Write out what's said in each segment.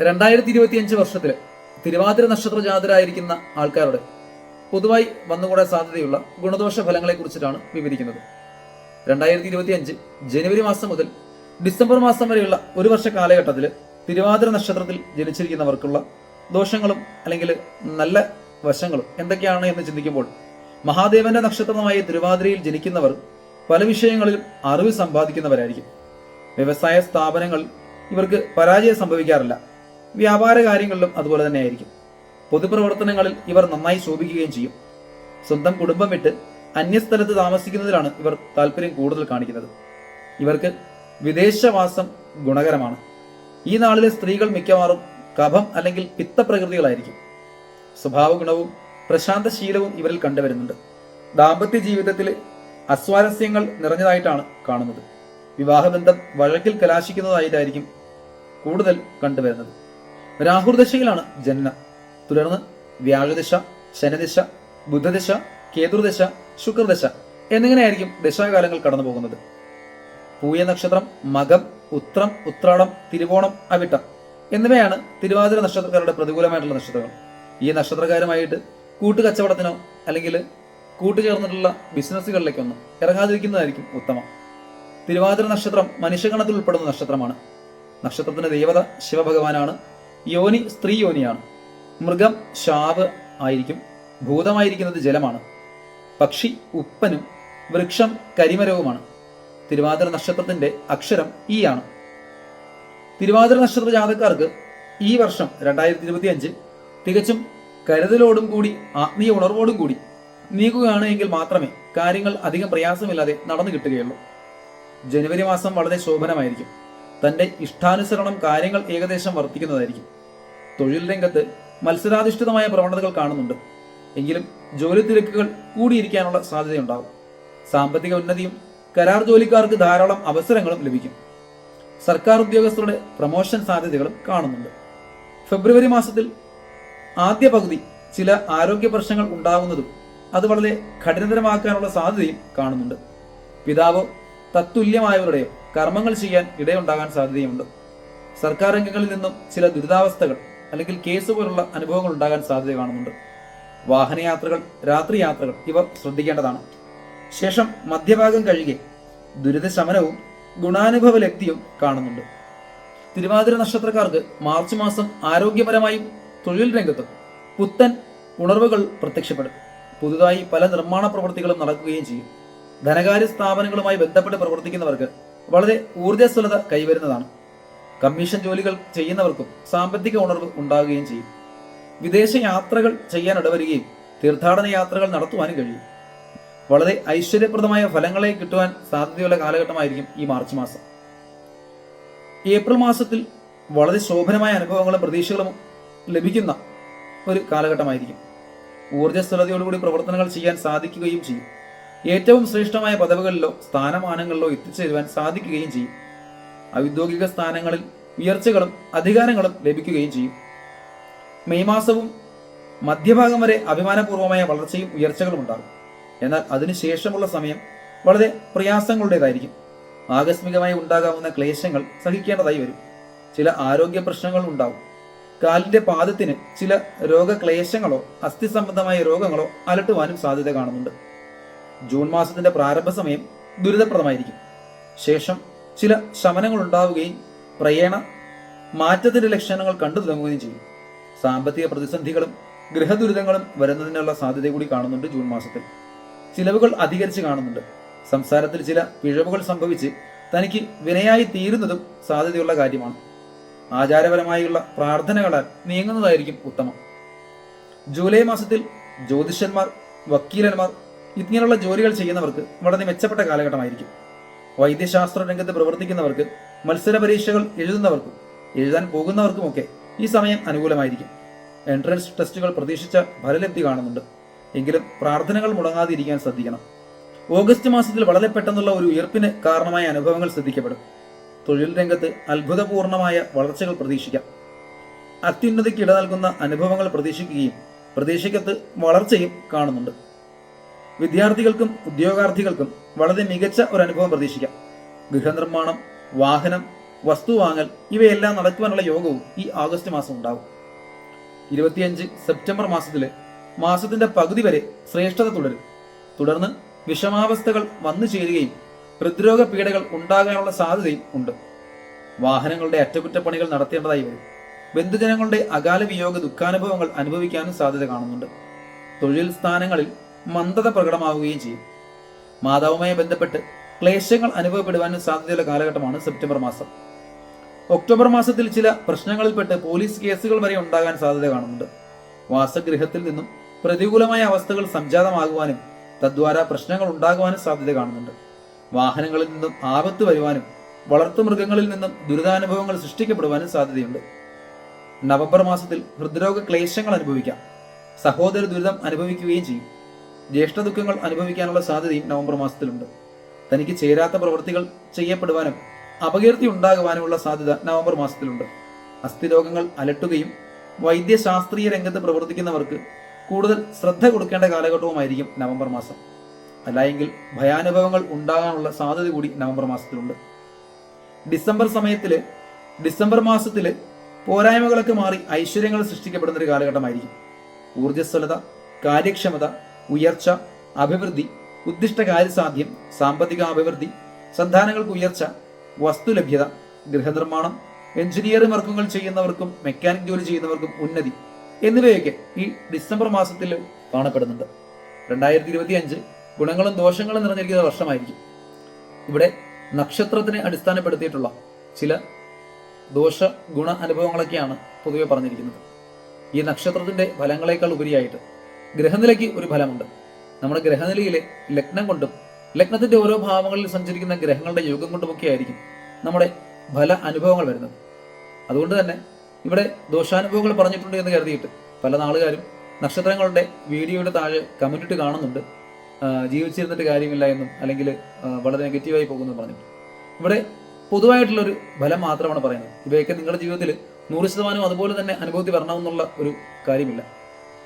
രണ്ടായിരത്തി ഇരുപത്തിയഞ്ച് വർഷത്തിൽ തിരുവാതിര നക്ഷത്ര ജാതരായിരിക്കുന്ന ആൾക്കാരോട് പൊതുവായി വന്നുകൂടാൻ സാധ്യതയുള്ള ഗുണദോഷ ഫലങ്ങളെ കുറിച്ചിട്ടാണ് വിവരിക്കുന്നത്. രണ്ടായിരത്തി ഇരുപത്തി അഞ്ച് ജനുവരി മാസം മുതൽ ഡിസംബർ മാസം വരെയുള്ള ഒരു വർഷ കാലഘട്ടത്തിൽ തിരുവാതിര നക്ഷത്രത്തിൽ ജനിച്ചിരിക്കുന്നവർക്കുള്ള ദോഷങ്ങളും അല്ലെങ്കിൽ നല്ല വശങ്ങളും എന്തൊക്കെയാണ് എന്ന് ചിന്തിക്കുമ്പോൾ മഹാദേവന്റെ നക്ഷത്രമായ തിരുവാതിരയിൽ ജനിക്കുന്നവർ പല വിഷയങ്ങളിലും അറിവ് സമ്പാദിക്കുന്നവരായിരിക്കും. വ്യവസായ സ്ഥാപനങ്ങൾ ഇവർക്ക് പരാജയം സംഭവിക്കാറില്ല. വ്യാപാര കാര്യങ്ങളിലും അതുപോലെ തന്നെ ആയിരിക്കും പൊതുപ്രവർത്തനങ്ങളിൽ ഇവർ നന്നായി ശോഭിക്കുകയും ചെയ്യും. സ്വന്തം കുടുംബം വിട്ട് അന്യസ്ഥലത്ത് താമസിക്കുന്നതിലാണ് ഇവർ താല്പര്യം കൂടുതൽ കാണിക്കുന്നത്. ഇവർക്ക് വിദേശവാസം ഗുണകരമാണ്. ഈ നാളിലെ സ്ത്രീകൾ മിക്കവാറും കഭം അല്ലെങ്കിൽ പിത്തപ്രകൃതികളായിരിക്കും. സ്വഭാവ ഗുണവും പ്രശാന്ത ശീലവും ഇവരിൽ കണ്ടുവരുന്നുണ്ട്. ദാമ്പത്യ ജീവിതത്തിൽ അസ്വാരസ്യങ്ങൾ നിറഞ്ഞതായിട്ടാണ് കാണുന്നത്. വിവാഹബന്ധം വഴക്കിൽ കലാശിക്കുന്നതായിട്ടായിരിക്കും കൂടുതൽ കണ്ടുവരുന്നത്. രാഹുർദശയിലാണ് ജനനം. തുടർന്ന് വ്യാഴദശ ശനിദശ ബുധദശ കേതുർദശ ശുക്രദശ എന്നിങ്ങനെയായിരിക്കും ദശാകാലങ്ങൾ കടന്നു പോകുന്നത് പൂയ നക്ഷത്രം മകം ഉത്രം ഉത്രാടം തിരുവോണം അവിട്ടം എന്നിവയാണ് തിരുവാതിര നക്ഷത്രക്കാരുടെ പ്രതികൂലമായിട്ടുള്ള നക്ഷത്രങ്ങൾ. ഈ നക്ഷത്രക്കാരുമായിട്ട് കൂട്ടുകച്ചവടത്തിനോ അല്ലെങ്കിൽ കൂട്ടുചേർന്നിട്ടുള്ള ബിസിനസ്സുകളിലേക്കൊന്നും ഇറങ്ങാതിരിക്കുന്നതായിരിക്കും ഉത്തമം. തിരുവാതിര നക്ഷത്രം മനുഷ്യഗണത്തിൽ ഉൾപ്പെടുന്ന നക്ഷത്രമാണ്. നക്ഷത്രത്തിന്റെ ദേവത ശിവഭഗവാനാണ്. യോനി സ്ത്രീ യോനിയാണ്. മൃഗം ശാവ് ആയിരിക്കും. ഭൂതമായിരിക്കുന്നത് ജലമാണ്. പക്ഷി ഉപ്പനും വൃക്ഷം കരിമരവുമാണ്. തിരുവാതിര നക്ഷത്രത്തിന്റെ അക്ഷരം ഈ ആണ്. തിരുവാതിര നക്ഷത്ര ജാതക്കാർക്ക് ഈ വർഷം രണ്ടായിരത്തി ഇരുപത്തി അഞ്ച് തികച്ചും കരുതലോടും കൂടി ആത്മീയ ഉണർവോടും കൂടി നീക്കുകയാണ് എങ്കിൽ മാത്രമേ കാര്യങ്ങൾ അധികം പ്രയാസമില്ലാതെ നടന്നു കിട്ടുകയുള്ളൂ. ജനുവരി മാസം വളരെ ശോഭനമായിരിക്കും. തന്റെ ഇഷ്ടാനുസരണം കാര്യങ്ങൾ ഏകദേശം വർത്തിക്കുന്നതായിരിക്കും. തൊഴിൽ രംഗത്ത് മത്സരാധിഷ്ഠിതമായ പ്രവണതകൾ കാണുന്നുണ്ട്. എങ്കിലും ജോലി തിരക്കുകൾ കൂടിയിരിക്കാനുള്ള സാധ്യതയുണ്ടാകും. സാമ്പത്തിക ഉന്നതിയും കരാർ ജോലിക്കാർക്ക് ധാരാളം അവസരങ്ങളും ലഭിക്കും. സർക്കാർ ഉദ്യോഗസ്ഥരുടെ പ്രമോഷൻ സാധ്യതകളും കാണുന്നുണ്ട്. ഫെബ്രുവരി മാസത്തിൽ ആദ്യ പകുതി ചില ആരോഗ്യ പ്രശ്നങ്ങൾ ഉണ്ടാകുന്നതും അത് വളരെ കഠിനതരമാക്കാനുള്ള സാധ്യതയും കാണുന്നുണ്ട്. പിതാവോ തത്തുല്യമായവരുടെയോ കർമ്മങ്ങൾ ചെയ്യാൻ ഇടയുണ്ടാകാൻ സാധ്യതയുണ്ട് സർക്കാർ രംഗങ്ങളിൽ നിന്നും ചില ദുരിതാവസ്ഥകൾ അല്ലെങ്കിൽ കേസ് പോലുള്ള അനുഭവങ്ങൾ ഉണ്ടാകാൻ സാധ്യത കാണുന്നുണ്ട്. വാഹനയാത്രകൾ രാത്രി യാത്രകൾ ഇവ ശ്രദ്ധിക്കേണ്ടതാണ്. ശേഷം മധ്യഭാഗം കഴികെ ദുരിതശമനവും ഗുണാനുഭവ ലബ്ധിയും കാണുന്നുണ്ട്. തിരുവാതിര നക്ഷത്രക്കാർക്ക് മാർച്ച് മാസം ആരോഗ്യപരമായും തൊഴിൽ രംഗത്തും പുത്തൻ ഉണർവുകൾ പ്രത്യക്ഷപ്പെടും. പുതുതായി പല നിർമ്മാണ പ്രവൃത്തികളും നടക്കുകയും ചെയ്യും. ധനകാര്യ സ്ഥാപനങ്ങളുമായി ബന്ധപ്പെട്ട് പ്രവർത്തിക്കുന്നവർക്ക് വളരെ ഊർജസ്വലത കൈവരുന്നതാണ്. കമ്മീഷൻ ജോലികൾ ചെയ്യുന്നവർക്കും സാമ്പത്തിക ഉണർവ് ഉണ്ടാകുകയും ചെയ്യും. വിദേശ യാത്രകൾ ചെയ്യാൻ ഇടവരികയും തീർത്ഥാടന യാത്രകൾ നടത്തുവാനും കഴിയും. വളരെ ഐശ്വര്യപ്രദമായ ഫലങ്ങളെ കിട്ടുവാൻ സാധ്യതയുള്ള കാലഘട്ടമായിരിക്കും ഈ മാർച്ച് മാസം. ഏപ്രിൽ മാസത്തിൽ വളരെ ശോഭനമായ അനുഭവങ്ങളും പ്രതീക്ഷകളും ലഭിക്കുന്ന ഒരു കാലഘട്ടമായിരിക്കും. ഊർജസ്വലതയോടുകൂടി പ്രവർത്തനങ്ങൾ ചെയ്യാൻ സാധിക്കുകയും ചെയ്യും. ഏറ്റവും ശ്രേഷ്ഠമായ പദവികളിലോ സ്ഥാനമാനങ്ങളിലോ എത്തിച്ചേരുവാൻ സാധിക്കുകയും ചെയ്യും. ഔദ്യോഗിക സ്ഥാനങ്ങളിൽ ഉയർച്ചകളും അധികാരങ്ങളും ലഭിക്കുകയും ചെയ്യും. മെയ് മാസവും മധ്യഭാഗം വരെ അഭിമാനപൂർവമായ വളർച്ചയും ഉയർച്ചകളും ഉണ്ടാകും. എന്നാൽ അതിനുശേഷമുള്ള സമയം വളരെ പ്രയാസങ്ങളുടേതായിരിക്കും. ആകസ്മികമായി ഉണ്ടാകാവുന്ന ക്ലേശങ്ങൾ സഹിക്കേണ്ടതായി വരും. ചില ആരോഗ്യ പ്രശ്നങ്ങൾ ഉണ്ടാവും. കാലിന്റെ പാദത്തിന് ചില രോഗക്ലേശങ്ങളോ അസ്ഥി സംബന്ധമായ രോഗങ്ങളോ അലട്ടുവാനും സാധ്യത കാണുന്നുണ്ട്. ജൂൺ മാസത്തിന്റെ പ്രാരംഭ സമയം ദുരിതപ്രദമായിരിക്കും. ശേഷം ചില ശമനങ്ങൾ ഉണ്ടാവുകയും പ്രയേണ മാറ്റത്തിന്റെ ലക്ഷണങ്ങൾ കണ്ടു തുടങ്ങുകയും ചെയ്യും. സാമ്പത്തിക പ്രതിസന്ധികളും ഗൃഹദുരിതങ്ങളും വരുന്നതിനുള്ള സാധ്യത കൂടി കാണുന്നുണ്ട് ജൂൺ മാസത്തിൽ. ചിലവുകൾ അധികരിച്ച് കാണുന്നുണ്ട്. സംസാരത്തിൽ ചില പിഴവുകൾ സംഭവിച്ച് തനിക്ക് വിനയായി തീരുന്നതും സാധ്യതയുള്ള കാര്യമാണ്. ആചാരപരമായുള്ള പ്രാർത്ഥനകളാൽ നീങ്ങുന്നതായിരിക്കും ഉത്തമം. ജൂലൈ മാസത്തിൽ ജ്യോതിഷന്മാർ വക്കീലന്മാർ ഇങ്ങനെയുള്ള ജോലികൾ ചെയ്യുന്നവർക്ക് വളരെ മെച്ചപ്പെട്ട കാലഘട്ടമായിരിക്കും. വൈദ്യശാസ്ത്ര രംഗത്ത് പ്രവർത്തിക്കുന്നവർക്ക് മത്സര പരീക്ഷകൾ എഴുതുന്നവർക്കും എഴുതാൻ പോകുന്നവർക്കുമൊക്കെ ഈ സമയം അനുകൂലമായിരിക്കും. എൻട്രൻസ് ടെസ്റ്റുകൾ പ്രതീക്ഷിച്ച ഫലലബ്ധി കാണുന്നുണ്ട്. എങ്കിലും പ്രാർത്ഥനകൾ മുടങ്ങാതിരിക്കാൻ ശ്രദ്ധിക്കണം. ഓഗസ്റ്റ് മാസത്തിൽ വളരെ പെട്ടെന്നുള്ള ഒരു ഉയർപ്പിന് കാരണമായ അനുഭവങ്ങൾ ശ്രദ്ധിക്കപ്പെടും. തൊഴിൽ രംഗത്ത് അത്ഭുതപൂർണമായ വളർച്ചകൾ പ്രതീക്ഷിക്കാം. അത്യുന്നതിക്ക് ഇട നൽകുന്ന അനുഭവങ്ങൾ പ്രതീക്ഷിക്കുകയും പ്രതീക്ഷിക്കത്ത് വളർച്ചയും കാണുന്നുണ്ട്. വിദ്യാർത്ഥികൾക്കും ഉദ്യോഗാർത്ഥികൾക്കും വളരെ മികച്ച ഒരു അനുഭവം പ്രതീക്ഷിക്കാം. ഗൃഹനിർമ്മാണം വാഹനം വസ്തു വാങ്ങൽ ഇവയെല്ലാം നടക്കുവാനുള്ള യോഗവും ഈ ആഗസ്റ്റ് മാസം ഉണ്ടാകും. ഇരുപത്തിയഞ്ച് സെപ്റ്റംബർ മാസത്തിലെ മാസത്തിന്റെ പകുതി വരെ ശ്രേഷ്ഠത തുടരും. തുടർന്ന് വിഷമാവസ്ഥകൾ വന്നു ചേരുകയും ഹൃദ്രോഗ പീഡകൾ ഉണ്ടാകാനുള്ള സാധ്യതയും ഉണ്ട്. വാഹനങ്ങളുടെ അറ്റകുറ്റപ്പണികൾ നടത്തേണ്ടതായി വരും. ബന്ധുജനങ്ങളുടെ അകാല വിയോഗ ദുഃഖാനുഭവങ്ങൾ അനുഭവിക്കാനും സാധ്യത കാണുന്നുണ്ട്. തൊഴിൽ സ്ഥാനങ്ങളിൽ മന്ദത പ്രകടമാവുകയും ചെയ്യും. മാതാവുമായി ബന്ധപ്പെട്ട് ക്ലേശങ്ങൾ അനുഭവപ്പെടുവാനും സാധ്യതയുള്ള കാലഘട്ടമാണ് സെപ്റ്റംബർ മാസം. ഒക്ടോബർ മാസത്തിൽ ചില പ്രശ്നങ്ങളിൽപ്പെട്ട് പോലീസ് കേസുകൾ വരെ ഉണ്ടാകാൻ സാധ്യത കാണുന്നുണ്ട്. വാസഗൃഹത്തിൽ നിന്നും പ്രതികൂലമായ അവസ്ഥകൾ സംജാതമാകുവാനും തദ്വാര പ്രശ്നങ്ങൾ ഉണ്ടാകുവാനും സാധ്യത കാണുന്നുണ്ട്. വാഹനങ്ങളിൽ നിന്നും ആപത്ത് വരുവാനും വളർത്തുമൃഗങ്ങളിൽ നിന്നും ദുരിതാനുഭവങ്ങൾ സൃഷ്ടിക്കപ്പെടുവാനും സാധ്യതയുണ്ട്. നവംബർ മാസത്തിൽ ഹൃദ്രോഗ ക്ലേശങ്ങൾ അനുഭവിക്കാം. സഹോദര ദുരിതം അനുഭവിക്കുകയും ചെയ്യും. ജ്യേഷ്ഠ ദുഃഖങ്ങൾ അനുഭവിക്കാനുള്ള സാധ്യതയും നവംബർ മാസത്തിലുണ്ട്. തനിക്ക് ചേരാത്ത പ്രവൃത്തികൾ ചെയ്യപ്പെടുവാനും അപകീർത്തി ഉണ്ടാകുവാനുമുള്ള സാധ്യത നവംബർ മാസത്തിലുണ്ട്. അസ്ഥിരോഗങ്ങൾ അലട്ടുകയും വൈദ്യശാസ്ത്രീയ രംഗത്ത് പ്രവർത്തിക്കുന്നവർക്ക് കൂടുതൽ ശ്രദ്ധ കൊടുക്കേണ്ട കാലഘട്ടവുമായിരിക്കും നവംബർ മാസം. അല്ലായെങ്കിൽ ഭയാനുഭവങ്ങൾ ഉണ്ടാകാനുള്ള സാധ്യത കൂടി നവംബർ മാസത്തിലുണ്ട്. ഡിസംബർ സമയത്തിൽ ഡിസംബർ മാസത്തിൽ പോരായ്മകളൊക്കെ മാറി ഐശ്വര്യങ്ങൾ സൃഷ്ടിക്കപ്പെടുന്ന ഒരു കാലഘട്ടമായിരിക്കും. ഊർജസ്വലത കാര്യക്ഷമത ഉയർച്ച അഭിവൃദ്ധി ഉദ്ദിഷ്ട കാര്യസാധ്യം സാമ്പത്തിക അഭിവൃദ്ധി സന്താനങ്ങൾക്ക് ഉയർച്ച വസ്തു ലഭ്യത ഗൃഹനിർമ്മാണം എഞ്ചിനീയറിംഗ് വർക്കുകൾ ചെയ്യുന്നവർക്കും മെക്കാനിക് ജോലി ചെയ്യുന്നവർക്കും ഉന്നതി എന്നിവയൊക്കെ ഈ ഡിസംബർ മാസത്തിൽ കാണപ്പെടുന്നുണ്ട്. രണ്ടായിരത്തി ഇരുപത്തി അഞ്ച് ഗുണങ്ങളും ദോഷങ്ങളും നിറഞ്ഞിരിക്കുന്ന വർഷമായിരിക്കും. ഇവിടെ നക്ഷത്രത്തിനെ അടിസ്ഥാനപ്പെടുത്തിയിട്ടുള്ള ചില ദോഷ ഗുണ അനുഭവങ്ങളൊക്കെയാണ് പൊതുവെ പറഞ്ഞിരിക്കുന്നത്. ഈ നക്ഷത്രത്തിന്റെ ഫലങ്ങളെക്കാൾ ഉപരിയായിട്ട് ഗ്രഹനിലയ്ക്ക് ഒരു ഫലമുണ്ട്. നമ്മുടെ ഗ്രഹനിലയിലെ ലഗ്നം കൊണ്ടും ലഗ്നത്തിന്റെ ഓരോ ഭാവങ്ങളിൽ സഞ്ചരിക്കുന്ന ഗ്രഹങ്ങളുടെ യോഗം കൊണ്ടുമൊക്കെ ആയിരിക്കും നമ്മുടെ ഫല അനുഭവങ്ങൾ വരുന്നത്. അതുകൊണ്ട് തന്നെ ഇവിടെ ദോഷാനുഭവങ്ങൾ പറഞ്ഞിട്ടുണ്ട് എന്ന് കരുതിയിട്ട് പല നാളുകാരും നക്ഷത്രങ്ങളുടെ വീഡിയോയുടെ താഴെ കമന്റ് ഇട്ട് കാണുന്നുണ്ട്. ജീവിച്ചിരുന്നിട്ട് കാര്യമില്ല എന്നും അല്ലെങ്കിൽ വളരെ നെഗറ്റീവായി പോകുന്നു പറഞ്ഞിട്ട്. ഇവിടെ പൊതുവായിട്ടുള്ളൊരു ഫലം മാത്രമാണ് പറയുന്നത്. ഇവയൊക്കെ നിങ്ങളുടെ ജീവിതത്തിൽ നൂറ് ശതമാനം അതുപോലെ തന്നെ അനുഭവത്തിൽ വരണമെന്നുള്ള ഒരു കാര്യമില്ല.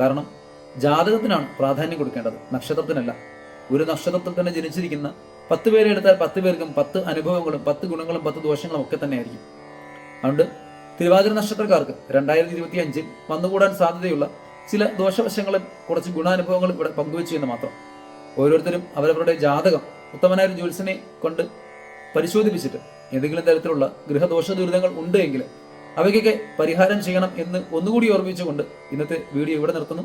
കാരണം ജാതകത്തിനാണ് പ്രാധാന്യം കൊടുക്കേണ്ടത്. നക്ഷത്രത്തിനല്ല. ഒരു നക്ഷത്രത്തിൽ തന്നെ ജനിച്ചിരിക്കുന്ന പത്ത് പേരെ എടുത്താൽ പത്ത് പേർക്കും പത്ത് അനുഭവങ്ങളും പത്ത് ഗുണങ്ങളും പത്ത് ദോഷങ്ങളും ഒക്കെ തന്നെ ആയിരിക്കും അതുകൊണ്ട് തിരുവാതിര നക്ഷത്രക്കാർക്ക് രണ്ടായിരത്തി ഇരുപത്തി അഞ്ചിൽ വന്നുകൂടാൻ സാധ്യതയുള്ള ചില ദോഷവശങ്ങളും കുറച്ച് ഗുണാനുഭവങ്ങളും ഇവിടെ പങ്കുവെച്ചു എന്ന് മാത്രം. ഓരോരുത്തരും അവരവരുടെ ജാതകം ഉത്തമനായ ജ്യോത്സനെ കൊണ്ട് പരിശോധിപ്പിച്ചിട്ട് ഏതെങ്കിലും തരത്തിലുള്ള ഗൃഹദോഷ ദുരിതങ്ങൾ ഉണ്ട് എങ്കിൽ അവയ്ക്കൊക്കെ പരിഹാരം ചെയ്യണം എന്ന് ഒന്നുകൂടി ഓർമ്മിച്ചുകൊണ്ട് ഇന്നത്തെ വീഡിയോ ഇവിടെ നിർത്തുന്നു.